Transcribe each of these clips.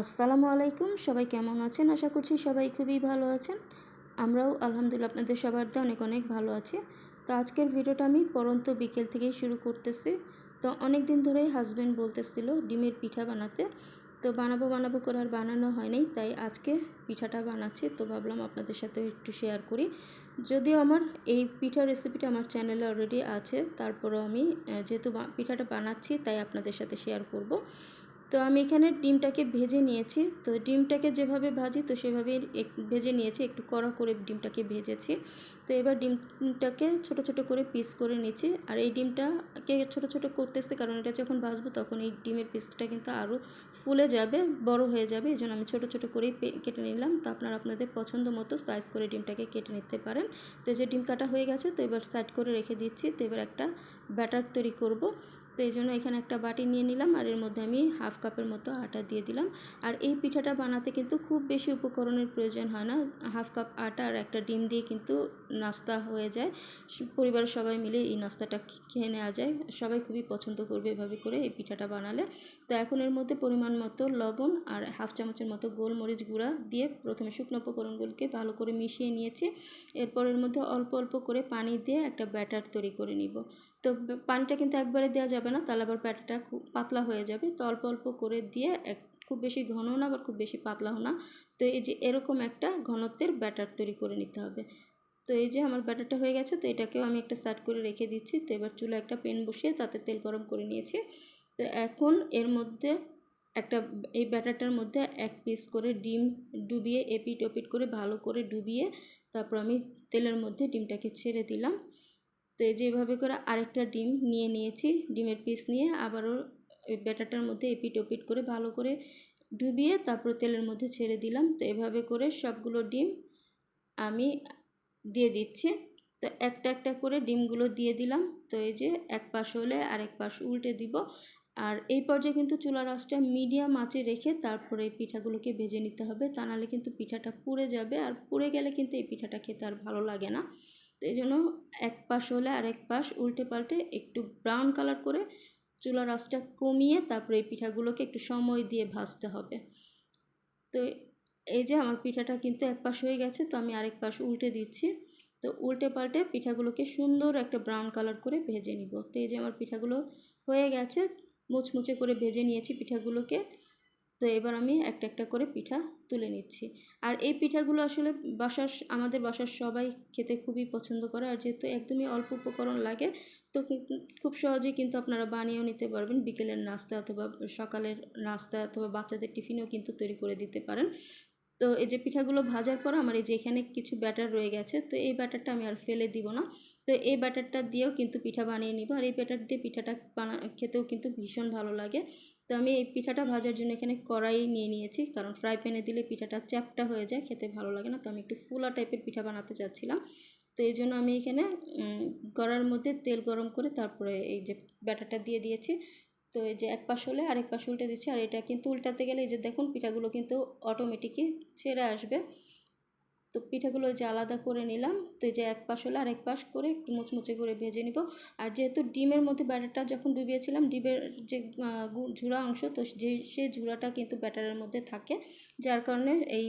আসসালামু আলাইকুম। সবাই কেমন আছেন? আশা করছি সবাই খুবই ভালো আছেন। আমরাও আলহামদুলিল্লাহ আপনাদের সবার অনেক অনেক ভালো আছি। তো আজকের ভিডিওটা আমি পরন্ত বিকেল থেকেই শুরু করতেছি। তো অনেক দিন ধরেই হাজব্যান্ড বলতেছিল ডিমের পিঠা বানাতে। তো বানাবো বানাবো করে আর বানানো হয়নি তাই আজকে পিঠাটা বানাচ্ছি। তো ভাবলাম আপনাদের সাথে একটু শেয়ার করি। যদিও আমার এই পিঠার রেসিপিটা আমার চ্যানেলে অলরেডি আছে, তারপরও আমি যেহেতু পিঠাটা বানাচ্ছি, তাই আপনাদের সাথে শেয়ার করব। তো আমি এখানে ডিমটাকে ভেজে নিয়েছি। তো ডিমটাকে যেভাবে ভাজি, তো সেভাবে ভেজে নিয়েছি। একটু কড়া করে ডিমটাকে ভেজেছি। তো এবার ডিমটাকে ছোট ছোট করে পিস করে নিচ্ছি। আর এই ডিমটাকে ছোট ছোট করতেছে কারণ এটা যখন ভাজবো তখন এই ডিমের পিসটা কিন্তু আরও ফুলে যাবে, বড় হয়ে যাবে। এই জন্য আমি ছোটো ছোটো করেই কেটে নিলাম। তো আপনারা আপনাদের পছন্দ মতো সাইজ করে ডিমটাকে কেটে নিতে পারেন। তো যে ডিম কাটা হয়ে গেছে, তো এবার সাইড করে রেখে দিচ্ছি। তো এবার একটা ব্যাটার তৈরি করব। তো এই জন্য এখানে একটা বাটি নিয়ে নিলাম আর এর মধ্যে আমি হাফ কাপের মতো আটা দিয়ে দিলাম। আর এই পিঠাটা বানাতে কিন্তু খুব বেশি উপকরণের প্রয়োজন হয় না। হাফ কাপ আটা আর একটা ডিম দিয়ে কিন্তু নাস্তা হয়ে যায়। পরিবারের সবাই মিলে এই নাস্তাটা খেয়ে নেওয়া যায়। সবাই খুবই পছন্দ করবে এভাবে করে এই পিঠাটা বানালে। তো এখন এর মধ্যে পরিমাণ মতো লবণ আর হাফ চামচের মতো গোলমরিচ গুঁড়া দিয়ে প্রথমে শুকনো উপকরণগুলোকে ভালো করে মিশিয়ে নিয়েছি। এরপর এর মধ্যে অল্প অল্প করে পানি দিয়ে একটা ব্যাটার তৈরি করে নিব। তো পানিটা কিন্তু একবারে দেওয়া যাবে না, তাহলে আবার ব্যাটারটা খুব পাতলা হয়ে যাবে। তো অল্প অল্প করে দিয়ে এক, খুব বেশি ঘন না, আবার খুব বেশি পাতলাও না। তো এই যে এরকম একটা ঘনত্বের ব্যাটার তৈরি করে নিতে হবে। তো এই যে আমার ব্যাটারটা হয়ে গেছে, তো এটাকেও আমি একটা স্টার্ট করে রেখে দিচ্ছি। তো এবার চুলা একটা পেন বসিয়ে তাতে তেল গরম করে নিয়েছি। তো এখন এর মধ্যে একটা, এই ব্যাটারটার মধ্যে এক পিস করে ডিম ডুবিয়ে এপিট ওপিট করে ভালো করে ডুবিয়ে তারপর আমি তেলের মধ্যে ডিমটাকে ছেড়ে দিলাম। তো এই যেভাবে করে আরেকটা ডিম নিয়ে নিয়েছি। ডিমের পিস নিয়ে আবারও ব্যাটারটার মধ্যে এপিট ওপিট করে ভালো করে ডুবিয়ে তারপর তেলের মধ্যে ছেড়ে দিলাম। তো এভাবে করে সবগুলো ডিম আমি দিয়ে দিচ্ছি। তো একটা একটা করে ডিমগুলো দিয়ে দিলাম। তো এই যে এক পাশ হলে আরেক পাশ উল্টে দিব। আর এই পর্যায়ে কিন্তু চুলার আঁচটা মিডিয়াম আঁচে রেখে তারপরে এই পিঠাগুলোকে ভেজে নিতে হবে। তা নাহলে কিন্তু পিঠাটা পুড়ে যাবে। আর পুড়ে গেলে কিন্তু এই পিঠাটা খেতে আর ভালো লাগে না। এই জন্য এক পাশ হলে আরেক পাশ উল্টে পাল্টে একটু ব্রাউন কালার করে চুলার আঁচটা কমিয়ে তারপরে এই পিঠাগুলোকে একটু সময় দিয়ে ভাজতে হবে। তো এই যে আমার পিঠাটা কিন্তু এক পাশ হয়ে গেছে, তো আমি আরেক পাশ উল্টে দিচ্ছি। তো উল্টে পাল্টে পিঠাগুলোকে সুন্দর একটা ব্রাউন কালার করে ভেজে নিব। তো এই যে আমার পিঠাগুলো হয়ে গেছে, মুচমুচে করে ভেজে নিয়েছি পিঠাগুলোকে। তো এবার আমি একটা একটা করে পিঠা তুলে নিচ্ছি। আর এই পিঠাগুলো আসলে বাসার আমাদের বাসার সবাই খেতে খুবই পছন্দ করে। আর যেহেতু একদমই অল্প উপকরণ লাগে, তো খুব সহজেই কিন্তু আপনারা বানিয়েও নিতে পারবেন। বিকেলের নাস্তা অথবা সকালের নাস্তা অথবা বাচ্চাদের টিফিনেও কিন্তু তৈরি করে দিতে পারেন। তো এই যে পিঠাগুলো ভাজার পর আমার এই যে এখানে কিছু ব্যাটার রয়ে গেছে, তো এই ব্যাটারটা আমি আর ফেলে দিব না। তো এই ব্যাটারটা দিয়েও কিন্তু পিঠা বানিয়ে নিব। আর এই ব্যাটার দিয়ে পিঠাটা বানা, খেতেও কিন্তু ভীষণ ভালো লাগে। তো আমি এই পিঠাটা ভাজার জন্য এখানে কড়াই নিয়ে নিয়েছি, কারণ ফ্রাই প্যানে দিলে পিঠাটা চ্যাপটা হয়ে যায়, খেতে ভালো লাগে না। তো আমি একটু ফুলা টাইপের পিঠা বানাতে চাচ্ছিলাম। তো এই জন্য আমি এখানে কড়ার মধ্যে তেল গরম করে তারপরে এই যে ব্যাটারটা দিয়ে দিয়েছি। তো এই যে এক পাশ হলে আরেক পাশ উল্টে দিচ্ছি, আর এটা কিন্তু উল্টাতে গেলে এই যে দেখুন, পিঠাগুলো কিন্তু অটোমেটিকই ছেড়ে আসবে। তো পিঠাগুলো যে আলাদা করে নিলাম, তো যে এক পাশ হলে আরেক পাশ করে একটু মুচমুচে করে ভেজে নিব। আর যেহেতু ডিমের মধ্যে ব্যাটারটা যখন ডুবিয়েছিলাম, ডিমের যে ঝুড়া অংশ, তো যে সেই ঝুড়াটা কিন্তু ব্যাটারের মধ্যে থাকে, যার কারণে এই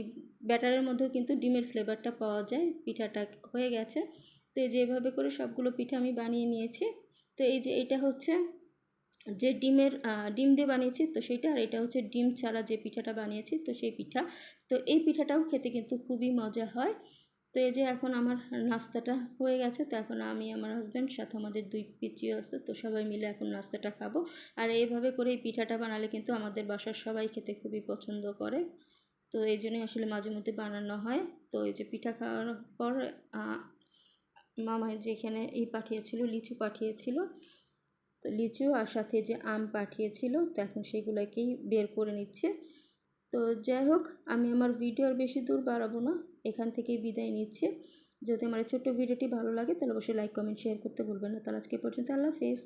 ব্যাটারের মধ্যেও কিন্তু ডিমের ফ্লেভারটা পাওয়া যায়, পিঠাটা হয়ে গেছে। তো এই যে এভাবে করে সবগুলো পিঠা আমি বানিয়ে নিয়েছি। তো এই যে এটা হচ্ছে যে ডিমের ডিম দিয়ে বানিয়েছি, তো সেটা আর এটা হচ্ছে ডিম ছাড়া যে পিঠাটা বানিয়েছি, তো সেই পিঠা। তো এই পিঠাটাও খেতে কিন্তু খুবই মজা হয়। তো এই যে এখন আমার নাস্তাটা হয়ে গেছে, তো এখন আমি আমার হাজব্যান্ড সাথে আমাদের দুই পিচিও আছে, তো সবাই মিলে এখন নাস্তাটা খাব। আর এইভাবে করে এই পিঠাটা বানালে কিন্তু আমাদের বাসার সবাই খেতে খুবই পছন্দ করে। তো এই জন্যই আসলে মাঝে মধ্যে বানানো হয়। তো এই যে পিঠা খাওয়ার পর মামা যেখানে এই পাঠিয়েছিল, লিচু পাঠিয়েছিল তো লিচু আর সাথে যে আম পাঠিয়েছিল, তো এখন সেগুলোকেই বের করে নিচ্ছে। তো যাই হোক, আমি আমার ভিডিও আর বেশি দূর বাড়াবো না, এখান থেকেই বিদায় নিচ্ছে। যদি আমার ছোট্ট ভিডিওটি ভালো লাগে, তাহলে অবশ্যই লাইক কমেন্ট শেয়ার করতে ভুলবেন না। তাহলে আজকে পর্যন্ত, আল্লাহ হাফেজ।